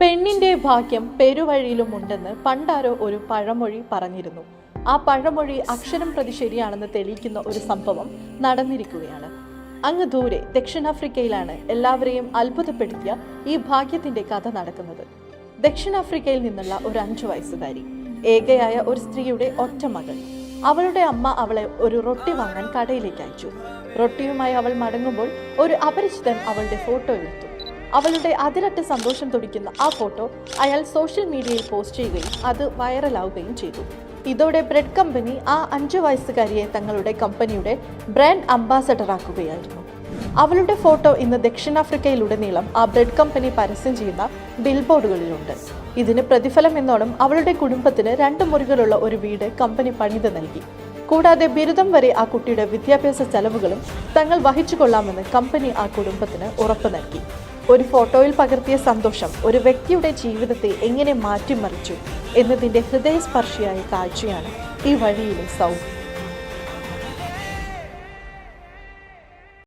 പെണ്ണിന്റെ ഭാഗ്യം പെരുവഴിയിലും ഉണ്ടെന്ന് പണ്ടാരോ ഒരു പഴമൊഴി പറഞ്ഞിരുന്നു. ആ പഴമൊഴി അക്ഷരം പ്രതി ശരിയാണെന്ന് തെളിയിക്കുന്ന ഒരു സംഭവം നടന്നിരിക്കുകയാണ്. അങ്ങ് ദൂരെ ദക്ഷിണാഫ്രിക്കയിലാണ് എല്ലാവരെയും അത്ഭുതപ്പെടുത്തിയ ഈ ഭാഗ്യത്തിന്റെ കഥ നടക്കുന്നത്. ദക്ഷിണാഫ്രിക്കയിൽ നിന്നുള്ള ഒരു അഞ്ചു വയസ്സുകാരി ഏകയായ ഒരു സ്ത്രീയുടെ ഒറ്റ മകൾ. അവളുടെ അമ്മ അവളെ ഒരു റൊട്ടി വാങ്ങാൻ കടയിലേക്ക് അയച്ചു. റൊട്ടിയുമായി അവൾ മടങ്ങുമ്പോൾ ഒരു അപരിചിതൻ അവളുടെ ഫോട്ടോ എടുത്തു. അവളുടെ അതിരറ്റ സന്തോഷം തുടിക്കുന്ന ആ ഫോട്ടോ അയാൾ സോഷ്യൽ മീഡിയയിൽ പോസ്റ്റ് ചെയ്യുകയും അത് വൈറലാവുകയും ചെയ്തു. ഇതോടെ ബ്രെഡ് കമ്പനി ആ അഞ്ചു വയസ്സുകാരിയെ തങ്ങളുടെ കമ്പനിയുടെ ബ്രാൻഡ് അംബാസഡർ ആക്കുകയായിരുന്നു. അവളുടെ ഫോട്ടോ ഇന്ന് ദക്ഷിണാഫ്രിക്കയിലുടനീളം ആ ബ്രെഡ് കമ്പനി പരസ്യം ചെയ്യുന്ന ബിൽബോർഡുകളിലുണ്ട്. ഇതിന് പ്രതിഫലം എന്നോണം അവളുടെ കുടുംബത്തിന് രണ്ട് മുറികളുള്ള ഒരു വീട് കമ്പനി പണിത് നൽകി. കൂടാതെ ബിരുദം വരെ ആ കുട്ടിയുടെ വിദ്യാഭ്യാസ ചെലവുകളും തങ്ങൾ വഹിച്ചു കൊള്ളാമെന്ന് കമ്പനി ആ കുടുംബത്തിന് ഉറപ്പ് നൽകി. ഒരു ഫോട്ടോയിൽ പകർത്തിയ സന്തോഷം ഒരു വ്യക്തിയുടെ ജീവിതത്തെ എങ്ങനെ മാറ്റിമറിച്ചു എന്നതിന്റെ ഹൃദയസ്പർശിയായ കാഴ്ചയാണ് ഈ വഴിയിലെ സൗഖ്യം